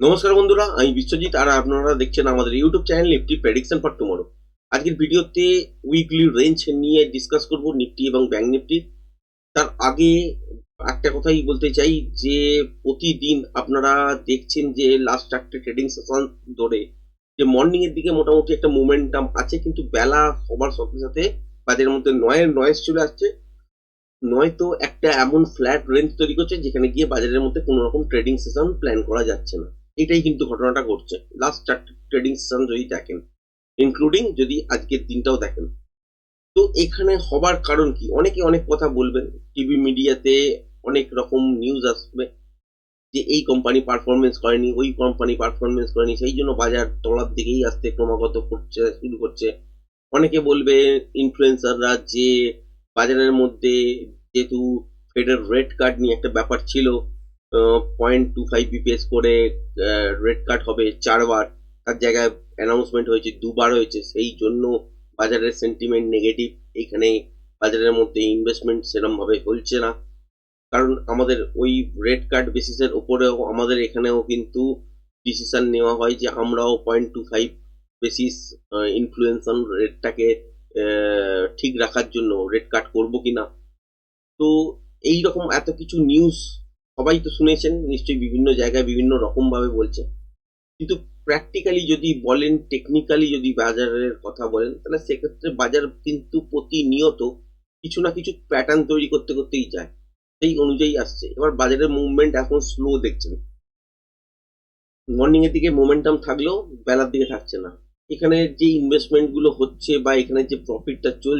নমস্কার বন্ধুরা, আমি বিশ্বজিৎ আর আপনারা দেখছেন আমাদের YouTube channel Nifty prediction for tomorrow আজকের ভিডিওতে উইকলি রেঞ্জ নিয়ে ডিসকাস করব নিফটি এবং ব্যাংক নিফটি তার আগে একটা কথাই বলতে চাই যে, প্রতিদিন আপনারা দেখছেন যে লাস্ট চারটে ট্রেডিং সেশন ধরে যে মর্নিং এর দিকে মোটামুটি একটা মোমেন্টাম আছে, কিন্তু বেলা হবার সাথে সাথে বাজারের মধ্যে নয়ের নয়েস চলে আসছে। নয়তো একটা এমন ফ্ল্যাট রেঞ্জ তৈরি করছে যেখানে গিয়ে বাজারের মধ্যে কোনো রকম ট্রেডিং সেশন প্ল্যান করা যাচ্ছে না। এটাই কিন্তু ঘটনাটা ঘটছে। লাস্ট চারটে ট্রেডিং সেশন যদি দেখেন ইনক্লুডিং যদি আজকের দিনটাও দেখেন, তো এখানে হবার কারণ কি? অনেকে অনেক কথা বলবেন টিভি মিডিয়াতে অনেক রকম নিউজ আসবে যে এই কোম্পানি পারফরমেন্স করেনি, ওই কোম্পানি পারফরমেন্স করেনি, সেই জন্য বাজার তলার দিকেই আসতে ক্রমাগত করছে, শুরু করছে। অনেকে বলবে ইনফ্লুয়েন্সাররা যে বাজারের মধ্যে যেহেতু ফেডের রেড কার্ড নিয়ে একটা ব্যাপার ছিল পয়েন্ট টু ফাইভ বিপিএস করে রেড কার্ড হবে চারবার। তার জায়গায় অ্যানাউন্সমেন্ট হয়েছে, দুবার হয়েছে। সেই জন্য বাজারের সেন্টিমেন্ট নেগেটিভ এইখানে বাজারের মধ্যে ইনভেস্টমেন্ট সেরমভাবে হচ্ছে না। কারণ আমাদের ওই রেড কার্ড বেসিসের উপরেও আমাদের এখানেও কিন্তু ডিসিশন নেওয়া হয় যে আমরাও point two five basis influencer রেটটাকে ঠিক রাখার জন্য রেড কার্ড করব কি না তো এই রকম এত কিছু নিউজ সবাই তো শুনেছেন, নিশ্চয়ই বিভিন্ন জায়গায় বিভিন্ন রকম ভাবে বলছে কিন্তু প্র্যাকটিক্যালি যদি বলেন টেকনিক্যালি যদি বাজারের কথা বলেন, তাহলে সেক্ষেত্রে বাজার কিন্তু প্রতিনিয়ত কিছু না কিছু প্যাটার্ন তৈরি করতে করতেই যায়। সেই অনুযায়ী আসছে। এবার বাজারের মুভমেন্ট এখন স্লো দেখছেন। মর্নিং এর দিকে মোমেন্টাম থাকলেও বেলার দিকে থাকছে না। এখানে যে ইনভেস্টমেন্টগুলো হচ্ছে বা এখানে যে প্রফিটটা চল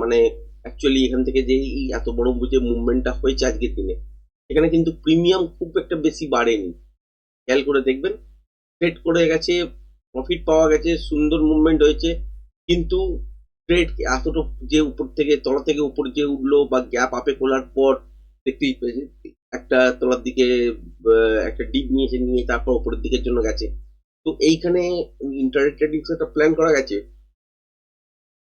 মানে অ্যাকচুয়ালি এখান থেকে যে এই এত বড় যে মুভমেন্টটা হয়েছে আজকের দিনে এখানে কিন্তু প্রিমিয়াম খুব একটা বেশি বাড়েনি। খেয়াল করে দেখবেন ট্রেড করে গেছে প্রফিট পাওয়া গেছে, সুন্দর মুভমেন্ট হয়েছে, কিন্তু ট্রেড এতটা যে উপর থেকে, তলা থেকে উপর যে উঠল বা গ্যাপ আপে খোলার পর দেখতেই একটা তলার দিকে একটা ডিপ নিয়েছে নিয়ে তারপর উপরের দিকের জন্য গেছে। তো এইখানে ইন্টারেট ট্রেডিং একটা প্ল্যান করা গেছে।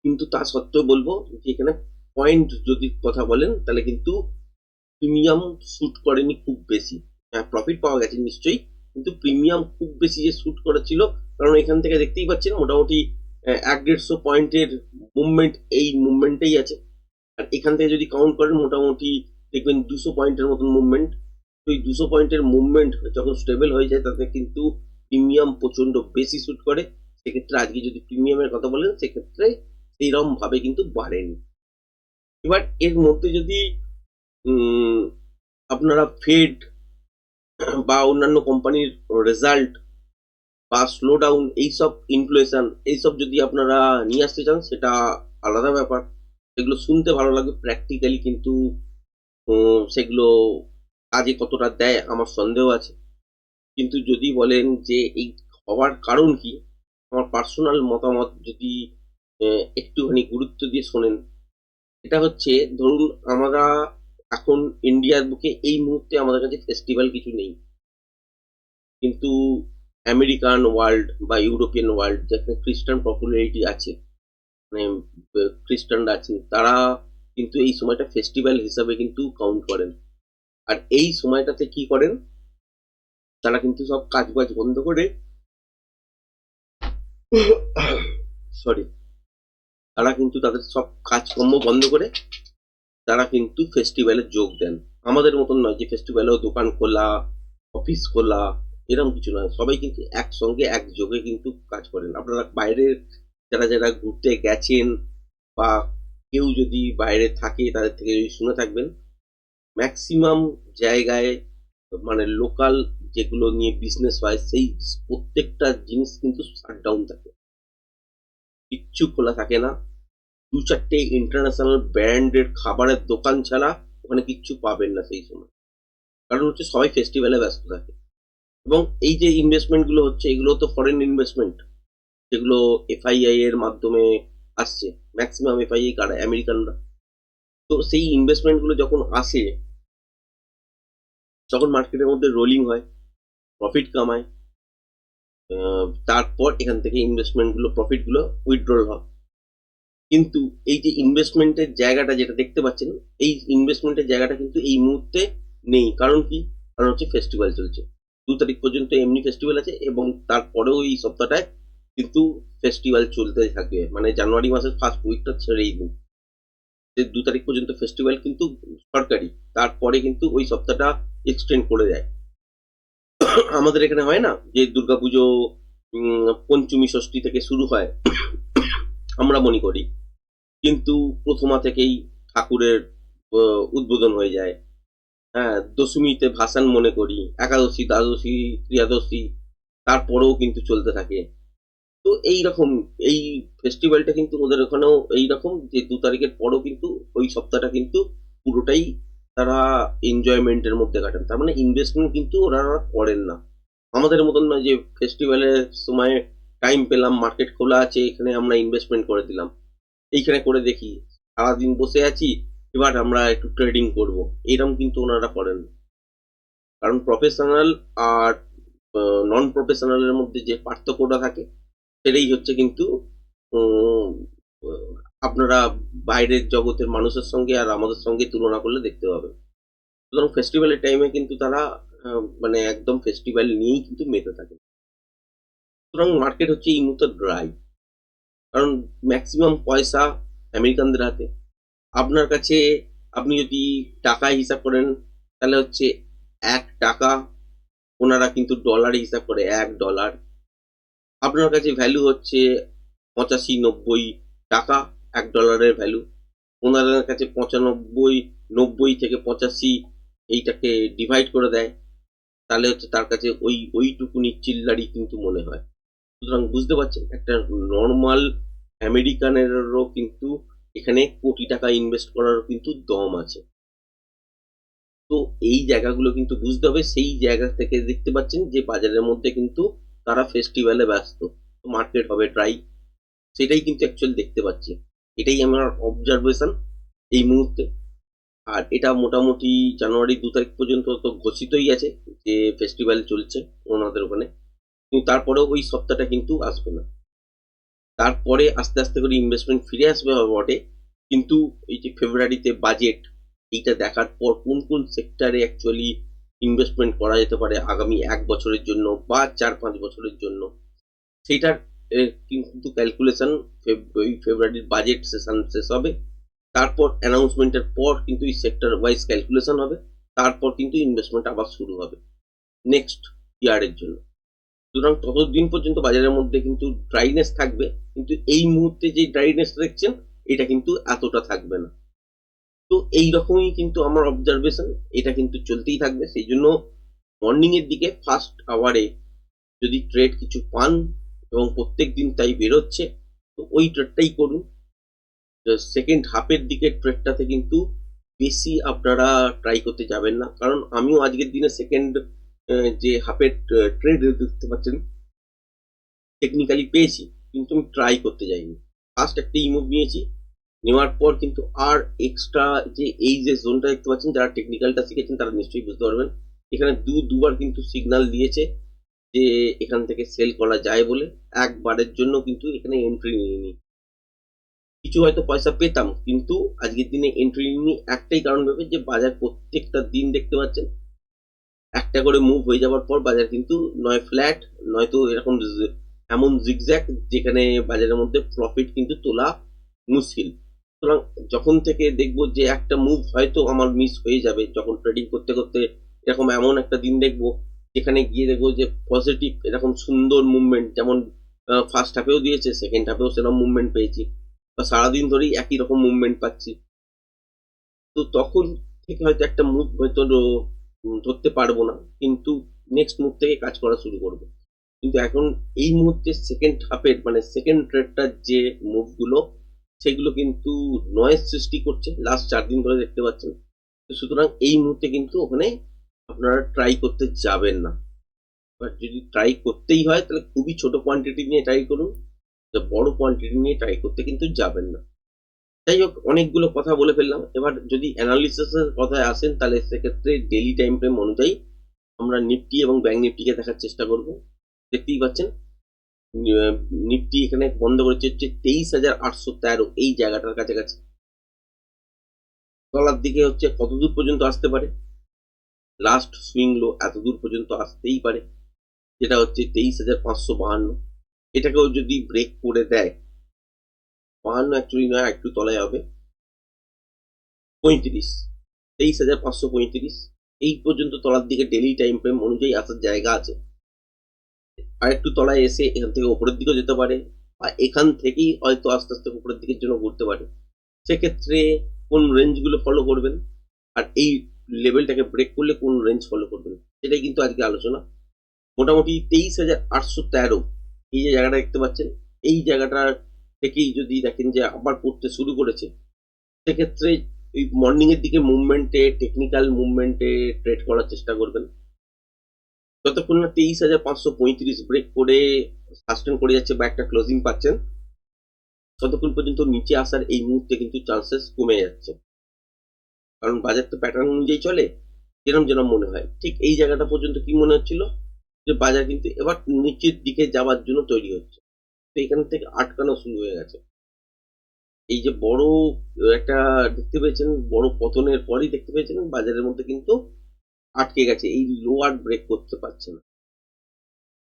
কিন্তু তা সত্ত্বেও বলব যে এখানে পয়েন্ট যদি কথা বলেন, তাহলে কিন্তু প্রিমিয়াম শ্যুট করেনি খুব বেশি। হ্যাঁ প্রফিট পাওয়া গেছে নিশ্চয়ই, কিন্তু প্রিমিয়াম খুব বেশি যে শ্যুট করেছিল কারণ এখান থেকে দেখতেই পাচ্ছেন মোটামুটি এক দেড়শো পয়েন্টের মুভমেন্ট এই মুভমেন্টেই আছে। আর এখান থেকে যদি কাউন্ট করেন, মোটামুটি দেখবেন দুশো পয়েন্টের মতন মুভমেন্ট তো এই দুশো পয়েন্টের মুভমেন্ট যখন স্টেবল হয়ে যায়, তাতে কিন্তু প্রিমিয়াম প্রচণ্ড বেশি শ্যুট করে। সেক্ষেত্রে আজকে যদি প্রিমিয়ামের কথা বলেন, সেক্ষেত্রে সেইরকম ভাবে কিন্তু বাড়েনি। এবার এর মধ্যে যদি আপনারা ফেড বা অন্যান্য কোম্পানির রেজাল্ট বা স্লো ডাউন এইসব ইনফ্লুয়েশন এইসব যদি আপনারা নিয়ে আসতে চান, সেটা আলাদা ব্যাপার। সেগুলো শুনতে ভালো লাগবে প্র্যাকটিক্যালি কিন্তু সেগুলো কাজে কতটা দেয় আমার সন্দেহ আছে। কিন্তু যদি বলেন যে এই হওয়ার কারণ কি, আমার পার্সোনাল মতামত যদি একটুখানি গুরুত্ব দিয়ে শোনেন এটা হচ্ছে, ধরুন, আমরা এখন ইন্ডিয়ার বুকে এই মুহূর্তে আমাদের কাছে ফেস্টিভ্যাল কিছু নেই। কিন্তু আমেরিকান ওয়ার্ল্ড বা ইউরোপিয়ান ওয়ার্ল্ড যেখানে খ্রিস্টান পপুলারিটি আছে মানে খ্রিস্টানরা আছেন তারা কিন্তু এই সময়টা ফেস্টিভ্যাল হিসাবে কিন্তু কাউন্ট করেন। আর এই সময়টাতে কি করেন? তারা কিন্তু সব কাজ বাজ বন্ধ করে সরি তারা কিন্তু তাদের সব কাজকর্ম বন্ধ করে তারা কিন্তু ফেস্টিভ্যালে যোগ দেন। আমাদের মতন নয় যে ফেস্টিভ্যালেও দোকান খোলা অফিস খোলা এরকম কিছু নয়। সবাই কিন্তু একসঙ্গে, একযোগে কিন্তু কাজ করেন। আপনারা বাইরের যারা যারা ঘুরতে গেছেন বা কেউ যদি বাইরে থাকে, তাদের থেকে যদি শুনে থাকবেন ম্যাক্সিমাম জায়গায় মানে লোকাল যেগুলো নিয়ে বিজনেস হয়, সেই প্রত্যেকটা জিনিস কিন্তু শাটডাউন থাকে। কিচ্ছু খোলা থাকে না। দু চারটে ইন্টারন্যাশনাল ব্র্যান্ডের খাবারের দোকান ছাড়া ওখানে কিচ্ছু পাবেন না সেই সময়। কারণ হচ্ছে সবাই ফেস্টিভ্যালে ব্যস্ত থাকে। এবং এই যে ইনভেস্টমেন্টগুলো হচ্ছে এগুলো তো ফরেন ইনভেস্টমেন্ট যেগুলো এফআইআই এর মাধ্যমে আসছে। ম্যাক্সিমাম এফআইআই কারা? আমেরিকানরা তো সেই ইনভেস্টমেন্টগুলো যখন আসে যখন মার্কেটের মধ্যে রোলিং হয় প্রফিট কামায়। তারপর এখান থেকে ইনভেস্টমেন্টগুলো প্রফিটগুলো উইথড্রল হয়। কিন্তু এই যে ইনভেস্টমেন্টের জায়গাটা যেটা দেখতে পাচ্ছেন, এই ইনভেস্টমেন্টের জায়গাটা কিন্তু এই মুহূর্তে নেই। কারণ কি? কারণ হচ্ছে ফেস্টিভ্যাল চলছে। দু তারিখ পর্যন্ত এমনি ফেস্টিভ্যাল আছে এবং তারপরেও এই সপ্তাহটায় কিন্তু ফেস্টিভ্যাল চলতে থাকবে। মানে জানুয়ারি মাসের ফার্স্ট উইকটা ছেড়েই দিন। যে দু তারিখ পর্যন্ত ফেস্টিভ্যাল কিন্তু সরকারি, তারপরে কিন্তু ওই সপ্তাহটা এক্সটেন্ড করে দেয়। আমাদের এখানে হয় না? যে দুর্গাপুজো পঞ্চমী ষষ্ঠী থেকে শুরু হয়। আমরা মনে করি। কিন্তু প্রথমা থেকেই ঠাকুরের উদ্বোধন হয়ে যায়। হ্যাঁ দশমীতে ভাসান মনে করি, একাদশী, দ্বাদশী, ত্রিয়াদশী, তারপরেও কিন্তু চলতে থাকে। তো এই রকম এই ফেস্টিভ্যালটা কিন্তু ওদের ওখানেও এই রকম যে দু তারিখের পরও কিন্তু ওই সপ্তাহটা কিন্তু পুরোটাই তারা এনজয়মেন্টের মধ্যে কাটান। তার মানে ইনভেস্টমেন্ট কিন্তু ওরা করেন না। আমাদের মতন নয় যে ফেস্টিভ্যালের সময় টাইম পেলাম মার্কেট খোলা আছে, এখানে আমরা ইনভেস্টমেন্ট করে দিলাম। এইখানে করে দেখি। সারাদিন বসে আছি, এবার আমরা একটু ট্রেডিং করব। এরকম কিন্তু ওনারা করেন। কারণ প্রফেশনাল আর নন প্রফেশনালের মধ্যে যে পার্থক্যটা থাকে, সেটাই হচ্ছে কিন্তু আপনারা বাইরের জগতের মানুষের সঙ্গে আর আমাদের সঙ্গে তুলনা করলে দেখতে পাবেন। সুতরাং ফেস্টিভ্যালের টাইমে কিন্তু তারা মানে একদম ফেস্টিভ্যাল নিয়েই কিন্তু মেতে থাকে। সুতরাং মার্কেট হচ্ছে এই মুহূর্তে ড্রাই কারণ ম্যাক্সিমাম পয়সা আমেরিকানদের হাতে। আপনার কাছে আপনি যদি টাকা হিসাব করেন, তাহলে হচ্ছে এক টাকা ওনারা কিন্তু ডলারে হিসাব করে, এক ডলার আপনার কাছে ভ্যালু হচ্ছে পঁচাশি নব্বই টাকা, এক ডলারের ভ্যালু ওনাদের কাছে পঁচানব্বই, নব্বই থেকে পঁচাশি এইটাকে ডিভাইড করে দেয়। তাহলে হচ্ছে তার কাছে ওই, ওইটুকুনি চিল্লারি কিন্তু মনে হয়। সুতরাং বুঝতে পারছেন, একটা নর্মাল আমেরিকানেরও কিন্তু এখানে কোটি টাকা ইনভেস্ট করারও কিন্তু দম আছে। তো এই জায়গাগুলো কিন্তু বুঝতে হবে, সেই জায়গা থেকে দেখতে পাচ্ছেন যে বাজারের মধ্যে কিন্তু তারা ফেস্টিভ্যালে ব্যস্ত মার্কেট হবে ট্রাই সেটাই কিন্তু অ্যাকচুয়ালি দেখতে পাচ্ছি। এটাই আমার অবজারভেশন এই মুহূর্তে। আর এটা মোটামুটি জানুয়ারি দু তারিখ পর্যন্ত তো ঘোষিতই আছে যে ফেস্টিভ্যাল চলছে ওনাদের ওখানে। কিন্তু তারপরেও ওই সপ্তাহটা কিন্তু আসবে না। তারপরে আস্তে আস্তে করে ইনভেস্টমেন্ট ফিরে আসবে বটে। কিন্তু এই যে ফেব্রুয়ারিতে বাজেট এইটা দেখার পর কোন কোন সেক্টরে অ্যাকচুয়ালি ইনভেস্টমেন্ট করা যেতে পারে আগামী এক বছরের জন্য বা চার পাঁচ বছরের জন্য? সেইটার কিন্তু ক্যালকুলেশন ওই ফেব্রুয়ারির বাজেট সেশন শেষ হবে। তারপর অ্যানাউন্সমেন্টের পর কিন্তু এই সেক্টর ওয়াইজ ক্যালকুলেশন হবে। তারপর কিন্তু ইনভেস্টমেন্ট আবার শুরু হবে। নেক্সট ইয়ারের জন্য। সুতরাং ততদিন পর্যন্ত বাজারের মধ্যে কিন্তু ড্রাইনেস থাকবে, কিন্তু এই মুহূর্তে যে ড্রাইনেস দেখছেন, এটা কিন্তু এতটা থাকবে না। তো এই রকমই কিন্তু আমার অবজারভেশন এটা কিন্তু চলতেই থাকবে। সেই জন্য মর্নিং এর দিকে ফার্স্ট আওয়ারে যদি ট্রেড কিছু পান এবং প্রত্যেক দিন তাই বেরোচ্ছে, তো ওই ট্রেডটাই করুন। সেকেন্ড হাফের দিকে ট্রেডটাতে কিন্তু বেশি আপনারা ট্রাই করতে যাবেন না। কারণ আমিও আজকের দিনে সেকেন্ড যে হাফের ট্রেড দেখতে পাচ্ছেন টেকনিক্যালি পেয়েছি, কিন্তু আমি ট্রাই করতে যাইনি। ফার্স্ট একটা ইমুভ নিয়েছি, নেওয়ার পর কিন্তু আর এক্সট্রা যে এই যে জোনটা দেখতে পাচ্ছেন, যারা টেকনিক্যালটা শিখেছেন, তারা নিশ্চয়ই বুঝতে পারবেন। এখানে দু, দুবার কিন্তু সিগন্যাল দিয়েছে যে এখান থেকে সেল করা যায় বলে। একবারের জন্য কিন্তু এখানে এন্ট্রি নিয়ে কিছু হয়তো পয়সা পেতাম, কিন্তু আজকের দিনে এন্ট্রি নিয়ে একটাই কারণ ভেবে যে বাজার প্রত্যেকটা দিন দেখতে পাচ্ছেন একটা করে মুভ হয়ে যাওয়ার পর বাজার কিন্তু নয় ফ্ল্যাট নয়তো এরকম এমন জিগজ্যাক যেখানে বাজারের মধ্যে প্রফিট কিন্তু তোলা মুশকিল। সুতরাং যখন থেকে দেখব যে একটা মুভ হয়তো আমার মিস হয়ে যাবে, যখন ট্রেডিং করতে করতে এরকম এমন একটা দিন দেখব, যেখানে গিয়ে দেখব যে পজিটিভ এরকম সুন্দর মুভমেন্ট যেমন ফার্স্ট হাফেও দিয়েছে সেকেন্ড হাফেও সেরকম মুভমেন্ট পেয়েছি বা সারাদিন ধরেই একই রকম মুভমেন্ট পাচ্ছি। তো তখন থেকে হয়তো একটা মুভ হয়তো ধরতে পারব না, কিন্তু নেক্সট মুভ থেকে কাজ করা শুরু করব। কিন্তু এখন এই মুহূর্তে সেকেন্ড হাফের মানে সেকেন্ড ট্রেডটার যে মুভগুলো সেগুলো কিন্তু নয়েজ সৃষ্টি করছে লাস্ট চার দিন ধরে দেখতে পাচ্ছেন। তো সুতরাং এই মুহূর্তে কিন্তু ওখানে আপনারা ট্রাই করতে যাবেন না। এবার যদি ট্রাই করতেই হয়, তাহলে খুবই ছোট কোয়ান্টিটি নিয়ে ট্রাই করুন বড় কোয়ান্টিটি নিয়ে ট্রাই করতে কিন্তু যাবেন না। যাই হোক, অনেকগুলো কথা বলে ফেললাম। এবার যদি অ্যানালিসিসের কথায় আসেন, তাহলে সেক্ষেত্রে ডেলি টাইম ফ্রেম অনুযায়ী আমরা নিফটি এবং ব্যাংক নিফটিকে দেখার চেষ্টা করব। দেখতেই পাচ্ছেন নিফটি এখানে বন্ধ করেছে হচ্ছে তেইশ হাজার আটশো তেরো, এই জায়গাটার কাছাকাছি। তলার দিকে হচ্ছে কত দূর পর্যন্ত আসতে পারে? লাস্ট সুইং লো এত দূর পর্যন্ত আসতেই পারে, যেটা হচ্ছে তেইশ হাজার পাঁচশো বাহান্ন। এটাকেও যদি ব্রেক করে দেয় বাহান্ন অ্যাকচুয়ালি নয়, একটু তলায় হবে। পঁয়ত্রিশ, তেইশ হাজার পাঁচশো পঁয়ত্রিশ। এই পর্যন্ত তলার দিকে ডেলি টাইম ফ্রেম অনুযায়ী আসার জায়গা আছে। আর একটু তলায় এসে এখান থেকে উপরের দিকেও যেতে পারে আর এখান থেকেই হয়তো আস্তে আস্তে উপরের দিকের জন্য ঘুরতে পারে। সেক্ষেত্রে কোন রেঞ্জগুলো ফলো করবেন? আর এই লেভেলটাকে ব্রেক করলে কোন রেঞ্জ ফলো করবেন? সেটাই কিন্তু আজকে আলোচনা। মোটামুটি তেইশ হাজার আটশো তেরো। এই যে জায়গাটা দেখতে পাচ্ছেন, এই জায়গাটার থেকেই যদি দেখেন যে আবার পড়তে শুরু করেছে, সেক্ষেত্রে ওই মর্নিং এর দিকে মুভমেন্টে টেকনিক্যাল মুভমেন্টে ট্রেড করার চেষ্টা করবেন। যতক্ষণ না তেইশ হাজার পাঁচশো পঁয়ত্রিশ ব্রেক করে সাস্টেন করে যাচ্ছে বা একটা ক্লোজিং পাচ্ছেন, ততক্ষণ পর্যন্ত নিচে আসার এই মুহূর্তে কিন্তু চান্সেস কমে যাচ্ছে। কারণ বাজার তো প্যাটার্ন অনুযায়ী চলে যেরকম যেরকম মনে হয়। ঠিক এই জায়গাটা পর্যন্ত কি মনে হচ্ছিল? যে বাজার কিন্তু এবার নিচের দিকে যাওয়ার জন্য তৈরি হচ্ছে। তো এখান থেকে আটকানো শুরু হয়ে গেছে। এই যে বড়, একটা দেখতে পেয়েছেন, বড় পতনের পরই দেখতে পেয়েছেন, বাজারের মধ্যে কিন্তু আটকে গেছে। এই লোয়ার ব্রেক করতে পারছে না।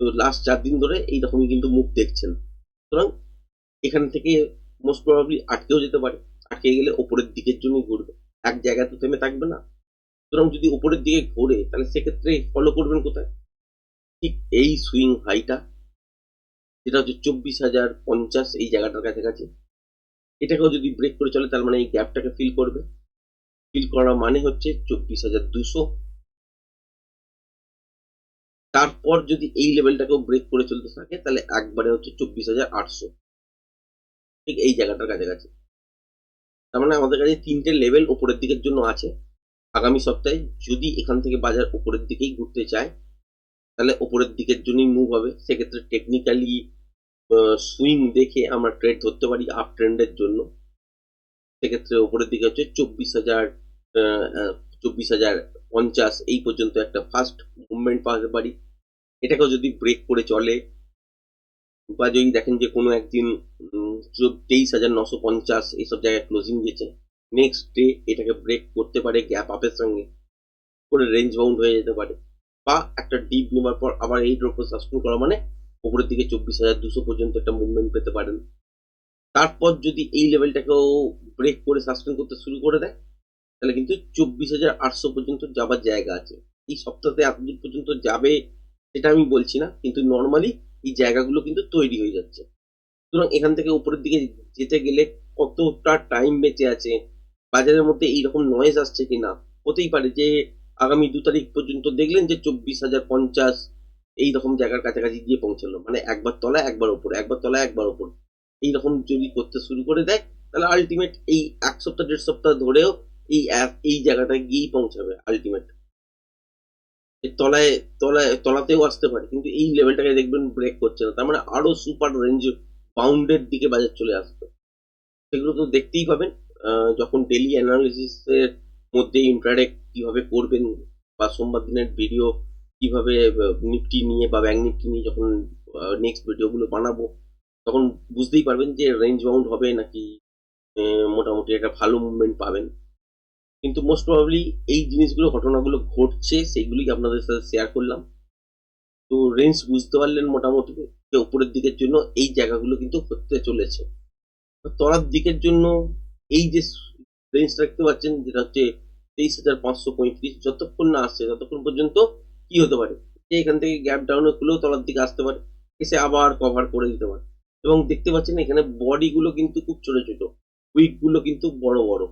তো লাস্ট চার দিন ধরে এইরকমই কিন্তু মুখ দেখছেন। সুতরাং এখান থেকে মোস্ট প্রবাবলি আটকেও যেতে পারে। আটকে গেলে ওপরের দিকের জন্যই ঘুরবে। এক জায়গায় তো থেমে থাকবে না। সুতরাং যদি ওপরের দিকে ঘোরে, তাহলে সেক্ষেত্রে ফলো করবেন কোথায়? ঠিক এই সুইং হাইটা যেটা হচ্ছে চব্বিশ হাজার পঞ্চাশ এই জায়গাটার কাছাকাছি। এটাকেও যদি ব্রেক করে চলে, তার মানে এই গ্যাপটাকে ফিল করবে। ফিল করা মানে হচ্ছে চব্বিশ হাজার দুশো। তারপর যদি এই লেভেলটাকেও ব্রেক করে চলতে থাকে, তাহলে একবারে হচ্ছে চব্বিশ হাজার আটশো। ঠিক এই জায়গাটার কাছাকাছি। তার মানে আমাদের কাছে তিনটে লেভেল উপরের দিকের জন্য আছে। আগামী সপ্তাহে যদি এখান থেকে বাজার উপরের দিকেই ঘুরতে চায়, তাহলে উপরের দিকের জন্যই মুভ হবে। সেক্ষেত্রে টেকনিক্যালি সুইং দেখে আমরা ট্রেড ধরতে পারি আপ ট্রেন্ডের জন্য। সেক্ষেত্রে ওপরের দিকে হচ্ছে চব্বিশ হাজার চব্বিশ হাজার পঞ্চাশ, এই পর্যন্ত একটা ফার্স্ট মুভমেন্ট পাওয়াতে পারি। এটাকেও যদি ব্রেক করে চলে, বা যদি দেখেন যে কোনো একদিন তেইশ হাজার নশো পঞ্চাশ এইসব জায়গায় ক্লোজিং দিয়েছে নেক্সট ডে এটাকে ব্রেক করতে পারে গ্যাপ আপের সঙ্গে, করে রেঞ্জ বাউন্ড হয়ে যেতে পারে। বা একটা ডিপ নেবার পর আবার এই ড্রপ সাসপেন্ড করা মানে উপরের দিকে চব্বিশ হাজার দুশো পর্যন্ত একটা মুভমেন্ট পেতে পারেন। তারপর যদি এই লেভেলটাকেও ব্রেক করে সাসপেন্ড করতে শুরু করে দেয়, তাহলে কিন্তু চব্বিশ হাজার আটশো পর্যন্ত যাবার জায়গা আছে। এই সপ্তাহে এতদূর পর্যন্ত যাবে সেটা আমি বলছি না, কিন্তু নর্মালি এই জায়গাগুলো কিন্তু তৈরি হয়ে যাচ্ছে। সুতরাং এখান থেকে উপরের দিকে যেতে গেলে কতটা টাইম বেঁচে আছে, বাজারের মধ্যে এইরকম নয়েজ আসছে কিনা, হতেই পারে যে আগামী দু তারিখ পর্যন্ত দেখলেন যে চব্বিশ হাজার পঞ্চাশ এই রকম জায়গার কাছাকাছি গিয়ে পৌঁছালো। মানে একবার তলা একবার ওপরে একবার তলা একবার ওপর এইরকম যদি করতে শুরু করে দেয়, তাহলে আলটিমেট এই এক সপ্তাহ, দেড় সপ্তাহ ধরেও এই এই জায়গাটায় গিয়েই পৌঁছাবে আলটিমেট তলায় তলায়, তলাতেও আসতে পারে, কিন্তু এই লেভেলটাকে দেখবেন ব্রেক করছে না। তার মানে আরও সুপার রেঞ্জ বাউন্ডের দিকে বাজার চলে আসবে। সেগুলো তো দেখতেই পাবেন। যখন ডেলি অ্যানালিসিসের মধ্যে ইন্টারে কীভাবে করবেন বা সোমবার দিনের ভিডিও কীভাবে নিফটি নিয়ে বা ব্যাঙ্ক নিফটি নিয়ে যখন নেক্সট ভিডিওগুলো বানাবো, তখন বুঝতেই পারবেন যে রেঞ্জ বাউন্ড হবে নাকি মোটামুটি একটা ভালো মুভমেন্ট পাবেন। কিন্তু মোস্ট প্রবাবলি এই জিনিসগুলো, ঘটনাগুলো ঘটছে, সেইগুলোই আপনাদের সাথে শেয়ার করলাম। তো রেঞ্জ বুঝতে পারলেন মোটামুটি যে উপরের দিকের জন্য এই জায়গাগুলো কিন্তু হতে চলেছে। তলার দিকের জন্য এই যে রেঞ্জ দেখতে পাচ্ছেন, যেটা হচ্ছে তেইশ হাজার পাঁচশো পঁয়ত্রিশ, যতক্ষণ না আসছে ততক্ষণ পর্যন্ত কি হতে পারে? যে এখান থেকে গ্যাপ ডাউনে খুলেও তলার দিকে আসতে পারে। এসে আবার কভার করে দিতে পারে। এবং দেখতে পাচ্ছেন এখানে বডিগুলো কিন্তু খুব ছোট ছোট। উইকগুলো কিন্তু বড় বড়।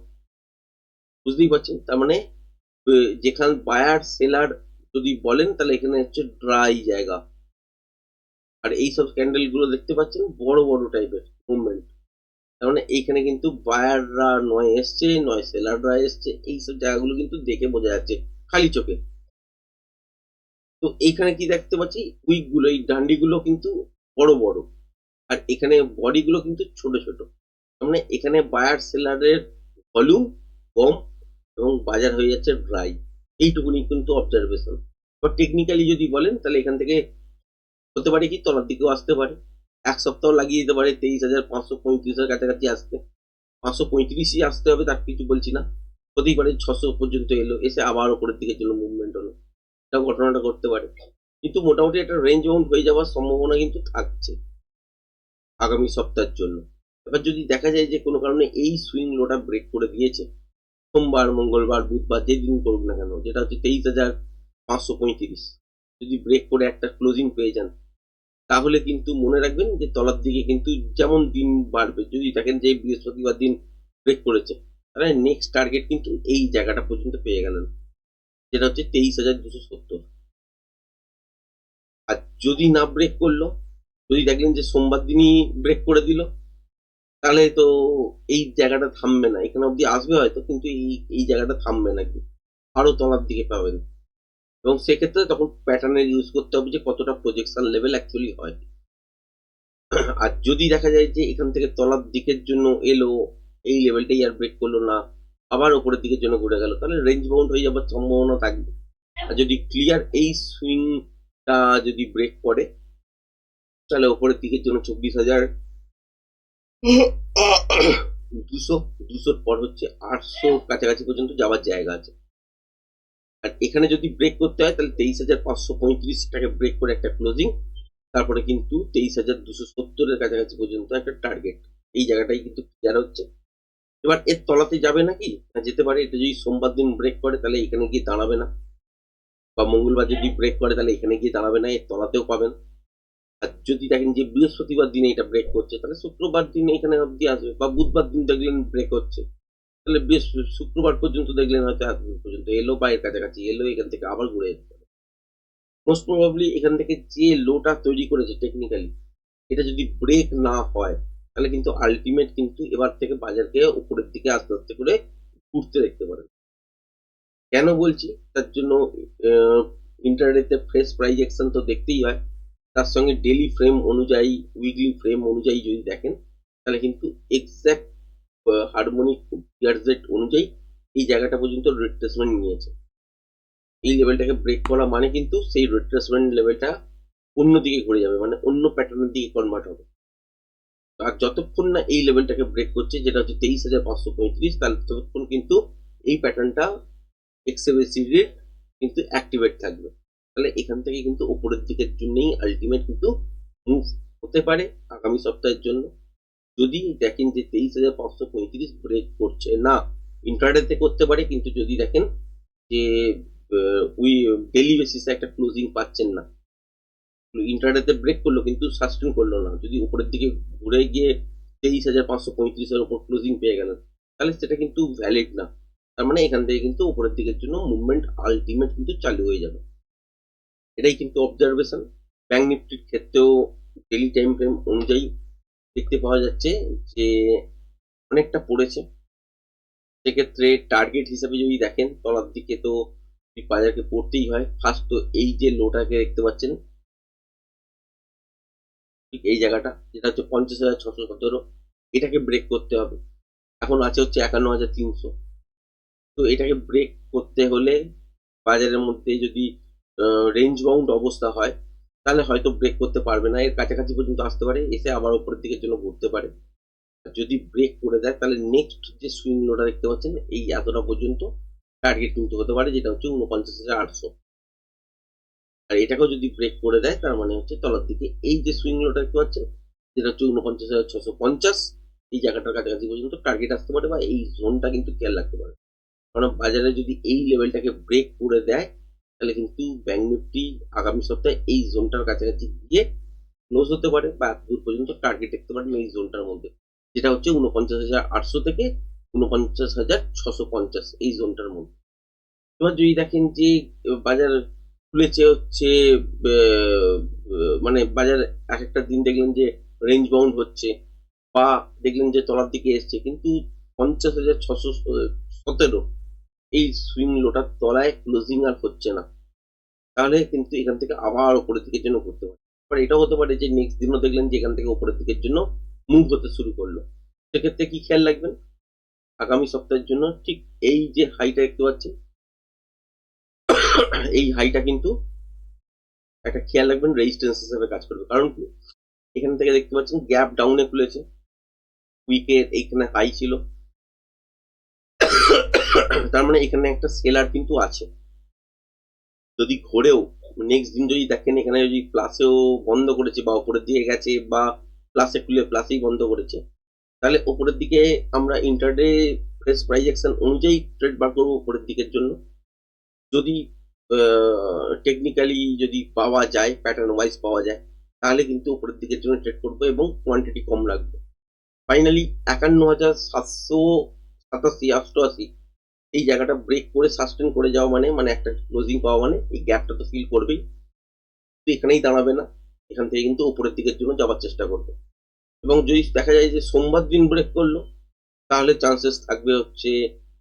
বুঝতেই পারছেন? তার মানে যেখান বায়ার সেলার যদি বলেন, তাহলে এখানে হচ্ছে ড্রাই জায়গা। আর এইসব ক্যান্ডেলগুলো দেখতে পাচ্ছেন? বড় বড় টাইপের মুভমেন্ট তার মানে এইখানে কিন্তু বায়াররা নয় এসছে, নয় সেলাররা এসছে। এইসব জায়গাগুলো কিন্তু দেখে বোঝা যাচ্ছে। খালি চোখে। তো এইখানে কি দেখতে পাচ্ছি? উইকগুলো এই ডান্ডিগুলো কিন্তু বড় বড়। আর এখানে বডিগুলো কিন্তু ছোট ছোট। মানে এখানে বায়ার সেলারের ভলিউম কম এবং বাজার হয়ে যাচ্ছে ড্রাই এইটুকুনি কিন্তু অবজারভেশন বা টেকনিক্যালি যদি বলেন, তাহলে এখান থেকে হতে পারে কি, তলার দিকেও আসতে পারে। এক সপ্তাহ লাগিয়ে দিতে পারে, তেইশ হাজার, পাঁচশো পঁয়ত্রিশের কাছাকাছি আসতে। পাঁচশো পঁয়ত্রিশই আসতে হবে, তার কিছু বলছি না। হতেই পারে ছশো পর্যন্ত এলো, এসে আবার ওপরের দিকে চলো মুভমেন্ট হলো। এটা ঘটনাটা করতে পারে। কিন্তু মোটামুটি একটা রেঞ্জ বাউন্ড হয়ে যাওয়ার সম্ভাবনা কিন্তু থাকছে আগামী সপ্তাহের জন্য। এবার যদি দেখা যায় যে কোনো কারণে এই সুইং লোটা ব্রেক করে দিয়েছে, সোমবার, মঙ্গলবার, বুধবার যেদিন করুক না কেন, যেটা হচ্ছে তেইশ হাজার পাঁচশো পঁয়ত্রিশ, যদি ব্রেক করে একটা ক্লোজিং পেয়ে যান, তাহলে কিন্তু মনে রাখবেন যে তলার দিকে কিন্তু যেমন দিন বাড়বে, যদি দেখেন যে বৃহস্পতিবার দিন ব্রেক করেছে, তাহলে নেক্সট টার্গেট কিন্তু এই জায়গাটা পর্যন্ত পেয়ে গেলেন। যেটা হচ্ছে তেইশ হাজার দুশো সত্তর। আর যদি না ব্রেক করল, যদি দেখলেন যে সোমবার দিনই ব্রেক করে দিল, তাহলে তো এই জায়গাটা থামবে না। এখানে অবধি আসবে হয়তো, কিন্তু এই এই জায়গাটা থামবে না কি আরও তলার দিকে পাবেন। এবং সেক্ষেত্রে তখন প্যাটার্নের ইউজ করতে হবে যে কতটা প্রজেকশন লেভেল অ্যাকচুয়ালি হয়। আর যদি দেখা যায় যে এখান থেকে তলার দিকের জন্য এলো, এই লেভেলটাই আর ব্রেক করল না আবার ওপরের দিকের জন্য ঘুরে গেল, তাহলে রেঞ্জ বাউন্ড হয়ে যাবার সম্ভাবনা থাকবে। আর যদি ক্লিয়ার এই সুইংটা যদি ব্রেক করে তাহলে ওপরের দিকের জন্য চব্বিশ হাজার দুশো, দুশোর পর হচ্ছে আটশো কাছাকাছি পর্যন্ত যাওয়ার জায়গা আছে। আর এখানে যদি ব্রেক করতে হয়, তাহলে তেইশ হাজার পাঁচশো পঁয়ত্রিশটাকে ব্রেক করে একটা ক্লোজিং তারপরে কিন্তু তেইশ হাজার দুশো সত্তরের কাছাকাছি পর্যন্ত একটা টার্গেট এই জায়গাটাই কিন্তু ক্লিয়ার হচ্ছে। এবার এর তলাতে যাবে নাকি? না যেতে পারে, এটা যদি সোমবার দিন ব্রেক করে, তাহলে এখানে গিয়ে দাঁড়াবে না। বা মঙ্গলবার যদি ব্রেক করে, তাহলে এখানে গিয়ে দাঁড়াবে না, এর তলাতেও পাবেন আর যদি দেখেন যে বৃহস্পতিবার দিনে এটা ব্রেক করছে, তাহলে শুক্রবার দিন এখানে অবধি আসবে, বা বুধবার দিন দেখলেন ব্রেক হচ্ছে তাহলে বৃহস্পতি শুক্রবার পর্যন্ত দেখলেন হয়তো আজ পর্যন্ত এলো বা এর কাছাকাছি এলো, এখান থেকে আবার ঘুরে যেতে মোস্ট প্রবাবলি এখান থেকে যে লোটা তৈরি করেছে টেকনিক্যালি এটা যদি ব্রেক না হয় তাহলে কিন্তু আলটিমেট কিন্তু এবার থেকে বাজারকে উপরের দিকে আস্তে আস্তে করে ঘুরতে দেখতে পারেন। কেন বলছি? তার জন্য ইন্টারনেটে ফ্রেশ প্রাইজ অ্যাকশন তো দেখতেই হয়। তার সঙ্গে ডেলি ফ্রেম অনুযায়ী উইকলি ফ্রেম অনুযায়ী যদি দেখেন, তাহলে কিন্তু এক্স্যাক্ট হারমোনিক ইয়ারজেট অনুযায়ী এই জায়গাটা পর্যন্ত রিট্রেসমেন্ট নিয়েছে। এই লেভেলটাকে ব্রেক করা মানে কিন্তু সেই রিট্রেসমেন্ট লেভেলটা অন্য দিকে ঘুরে যাবে মানে অন্য প্যাটার্নের দিকে কনভার্ট হবে। আর যতক্ষণ না এই লেভেলটাকে ব্রেক করছে, যেটা হচ্ছে তেইশ হাজার পাঁচশো পঁয়ত্রিশ তাহলে ততক্ষণ কিন্তু এই প্যাটার্নটা এক্সেবেসিডের কিন্তু অ্যাক্টিভেট থাকবে। তাহলে এখান থেকে কিন্তু ওপরের দিকের জন্যই আলটিমেট কিন্তু মুভ হতে পারে আগামী সপ্তাহের জন্য। যদি দেখেন যে তেইশ হাজার পাঁচশো পঁয়ত্রিশ ব্রেক করছে, না ইন্টারডেতে করতে পারে, কিন্তু যদি দেখেন যে উই ডেলি বেসিসে একটা ক্লোজিং পাচ্ছেন না ইন্টারডেতে ব্রেক করল, কিন্তু সাস্টেন করল না। যদি উপরের দিকে ঘুরে গিয়ে তেইশ হাজার পাঁচশো পঁয়ত্রিশের উপর ক্লোজিং পেয়ে গেলেন, তাহলে সেটা কিন্তু ভ্যালিড না। তার মানে এখান থেকে কিন্তু উপরের দিকের জন্য মুভমেন্ট আলটিমেট কিন্তু চালু হয়ে যাবে। এটাই কিন্তু অবজারভেশন ব্যাঙ্ক নিফটির ক্ষেত্রেও ডেলি টাইম ফ্রেম অনুযায়ী দেখতে পাওয়া যাচ্ছে যে অনেকটা পড়েছে। সেক্ষেত্রে টার্গেট হিসাবে যদি দেখেন, তলার দিকে তো বাজারকে পড়তেই হয়। ফার্স্ট তো এই যে লোটাকে দেখতে পাচ্ছেন ঠিক এই জায়গাটা, যেটা হচ্ছে পঞ্চাশ হাজার ছশো সতেরো, এটাকে ব্রেক করতে হবে। এখন আছে হচ্ছে একান্ন হাজার তিনশো। তো এটাকে ব্রেক করতে হলে বাজারের মধ্যে যদি রেঞ্জ বাউন্ড অবস্থা হয়, তাহলে হয়তো ব্রেক করতে পারবে না। এর কাছাকাছি পর্যন্ত আসতে পারে, এসে আবার উপরের দিকের জন্য ঘুরতে পারে। যদি ব্রেক করে দেয়, তাহলে নেক্সট যে সুইং লোটা দেখতে পাচ্ছেন, এই এতটা পর্যন্ত টার্গেট কিন্তু হতে পারে, যেটা হচ্ছে উনপঞ্চাশ হাজার আটশো। আর এটাকেও যদি ব্রেক করে দেয়, তার মানে হচ্ছে তলার দিকে এই যে সুইং লোটা দেখতে পাচ্ছেন, যেটা হচ্ছে উনপঞ্চাশ হাজার ছশো পঞ্চাশ, এই জায়গাটার কাছাকাছি পর্যন্ত টার্গেট আসতে পারে বা এই জোনটা কিন্তু খেয়াল রাখতে পারে। কারণ বাজারে যদি এই লেভেলটাকে ব্রেক করে দেয়, তাহলে কিন্তু ব্যাঙ্ক নিফটি আগামী সপ্তাহে এই জোনটার কাছাকাছি গিয়ে ক্লোজ হতে পারে বা দূর পর্যন্ত টার্গেট দেখতে পারেন এই জোনটার মধ্যে। যেটা হচ্ছে উনপঞ্চাশ হাজার আটশো থেকে উনপঞ্চাশ হাজার ছশো পঞ্চাশ এই জোনটার মধ্যে। এবার যদি দেখেন যে বাজার খুলেছে হচ্ছে মানে বাজার এক একটা দিন দেখলেন যে রেঞ্জ বাউন্ড হচ্ছে, বা দেখলেন যে তলার দিকে এসছে, কিন্তু পঞ্চাশ হাজার ছশো সতেরো এই সুইং লোটার তলায় ক্লোজিং আর হচ্ছে না। তাহলে কিন্তু এখান থেকে আবার উপরের দিকের জন্য করতে পারে। আবার এটাও হতে পারে যে নেক্সট দিনও দেখলেন যে এখান থেকে উপরের দিকের জন্য মুভ হতে শুরু করল। সেক্ষেত্রে কি খেয়াল রাখবেন? আগামী সপ্তাহের জন্য ঠিক এই যে হাইটা দেখতে পাচ্ছেন এই হাইটা কিন্তু একটা খেয়াল রাখবেন রেজিস্ট্যান্স হিসেবে কাজ করবে। কারণ কি? এখান থেকে দেখতে পাচ্ছেন গ্যাপ ডাউনে খুলেছে। উইকের এইখানে হাই ছিল। তার মানে এখানে একটা সেলার কিন্তু আছে। যদি ঘোরেও নেক্সট দিন যদি দেখেন এখানে যদি প্লাসেও বন্ধ করেছে বা উপরের দিকে গেছে বা প্লাসে খুলে প্লাসেই বন্ধ করেছে, তাহলে ওপরের দিকে আমরা ইন্টারডে প্রেস প্রাইজ অ্যাকশন অনুযায়ী ট্রেড বার করব উপরের দিকের জন্য। যদি টেকনিক্যালি যদি পাওয়া যায় প্যাটার্ন ওয়াইজ পাওয়া যায়, তাহলে কিন্তু উপরের দিকের জন্য ট্রেড করব এবং কোয়ান্টিটি কম রাখব। ফাইনালি একান্ন হাজার সাতশো সাতাশি অষ্টআশি এই জায়গাটা ব্রেক করে সাস্টেন করে যাওয়া মানে মানে একটা ক্লোজিং পাওয়া মানে এই গ্যাপটা তো ফিল করবেই। তো এখানেই দাঁড়াবে না, এখান থেকে কিন্তু উপরের দিকের জন্য যাওয়ার চেষ্টা করবে। এবং যদি দেখা যায় যে সোমবার দিন ব্রেক করল, তাহলে চান্সেস থাকবে হচ্ছে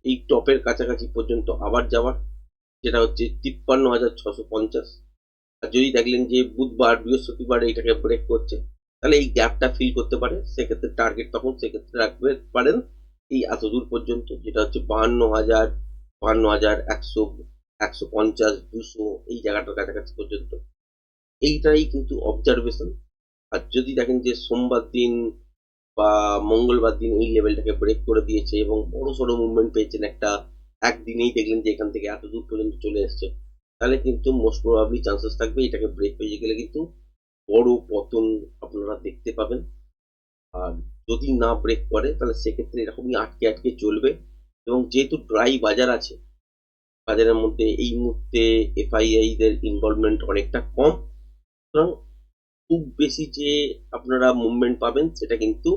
এই টপের কাছাকাছি পর্যন্ত আবার যাওয়ার। যেটা হচ্ছে তিপ্পান্ন হাজার ছশো পঞ্চাশ। আর যদি দেখলেন যে বুধবার, বৃহস্পতিবার এইটাকে ব্রেক করছে, তাহলে এই গ্যাপটা ফিল করতে পারে। সেক্ষেত্রে টার্গেট তখন সেক্ষেত্রে রাখতে পারেন এই এত দূর পর্যন্ত, যেটা হচ্ছে বাহান্ন হাজার বাহান্ন হাজার একশো একশো পঞ্চাশ, দুশো, এই জায়গাটার কাছাকাছি পর্যন্ত। এইটাই কিন্তু অবজারভেশন আর যদি দেখেন যে সোমবার দিন বা মঙ্গলবার দিন এই লেভেলটাকে ব্রেক করে দিয়েছে এবং বড় সড়ো মুভমেন্ট পেয়েছেন একটা একদিনেই দেখলেন যে এখান থেকে এত দূর পর্যন্ত চলে এসছে। তাহলে কিন্তু মোস্ট প্রবাবলি চান্সেস থাকবে এটাকে ব্রেক হয়ে গেলে কিন্তু বড় পতন আপনারা দেখতে পাবেন। আর যদি না ব্রেক করে, তাহলে সেক্ষেত্রে এরকমই আটকে আটকে চলবে। এবং যেহেতু ড্রাই বাজার আছে, বাজারের মধ্যে এই মুহূর্তে এফআইআই দের ইনভলভমেন্ট অনেকটা কম। সুতরাং খুব বেশি যে আপনারা মুভমেন্ট পাবেন, সেটা কিন্তু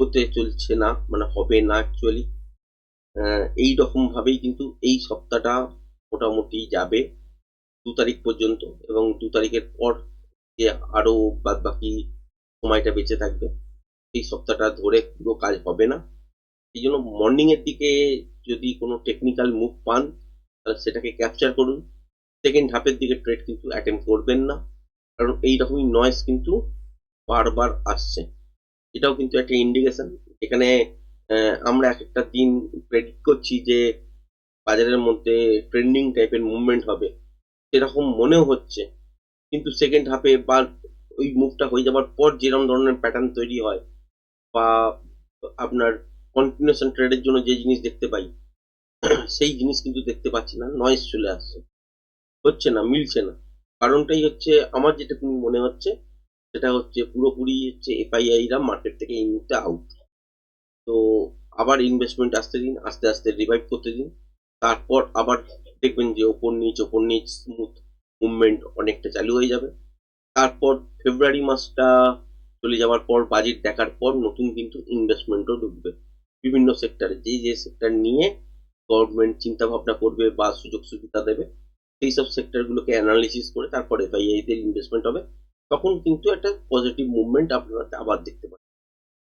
হতে চলছে না মানে হবে না অ্যাকচুয়ালি এই রকম ভাবেই কিন্তু এই সপ্তাহটা মোটামুটি যাবে দু তারিখ পর্যন্ত এবং দু তারিখের পর যে আরও বাদ বাকি সময়টা বেঁচে থাকবে, এই সপ্তাহটা ধরে পুরো কাজ হবে না। এই জন্য মর্নিং এর দিকে যদি কোনো টেকনিক্যাল মুভ পান, তাহলে সেটাকে ক্যাপচার করুন। সেকেন্ড হাফের দিকে ট্রেড কিন্তু অ্যাটেম্প করবেন না, কারণ এই রকমই নয়েস কিন্তু বারবার আসছে। এটাও কিন্তু একটা ইন্ডিকেশন এখানে আমরা এক একটা দিন প্রেডিক্ট করছি যে বাজারের মধ্যে ট্রেন্ডিং টাইপের মুভমেন্ট হবে। সেরকম মনেও হচ্ছে। কিন্তু সেকেন্ড হাফে বা ওই মুভটা হয়ে যাওয়ার পর যেরকম ধরনের প্যাটার্ন তৈরি হয় বা আপনার কন্টিনিউশন ট্রেডের জন্য যে জিনিস দেখতে পাই, সেই জিনিস কিন্তু দেখতে পাচ্ছি না নয়েস চলে আসছে। হচ্ছে না, মিলছে না। কারণটাই হচ্ছে, আমার যেটা মনে হচ্ছে, সেটা হচ্ছে পুরোপুরি হচ্ছে এফআইআইরা মার্কেট থেকে এই মুহূর্তে আউট তো আবার ইনভেস্টমেন্ট আসতে দিন, আস্তে আস্তে রিভাইভ করতে দিন। তারপর আবার দেখবেন যে ওপর নিচ ওপর নিচ স্মুথ মুভমেন্ট অনেকটা চালু হয়ে যাবে। তারপর ফেব্রুয়ারি মাসটা চলে যাওয়ার পর বাজেট দেখার পর নতুন কিন্তু ইনভেস্টমেন্টও ঢুকবে। বিভিন্ন সেক্টরে যে যে সেক্টর নিয়ে গভর্নমেন্ট চিন্তা ভাবনা করবে বা সুযোগ সুবিধা দেবে, সেই সব সেক্টরগুলোকে অ্যানালিসিস করে তারপর এফআইআই দের ইনভেস্টমেন্ট হবে। তখন কিন্তু একটা পজিটিভ মুভমেন্ট আপনারা আবার দেখতে পাবেন।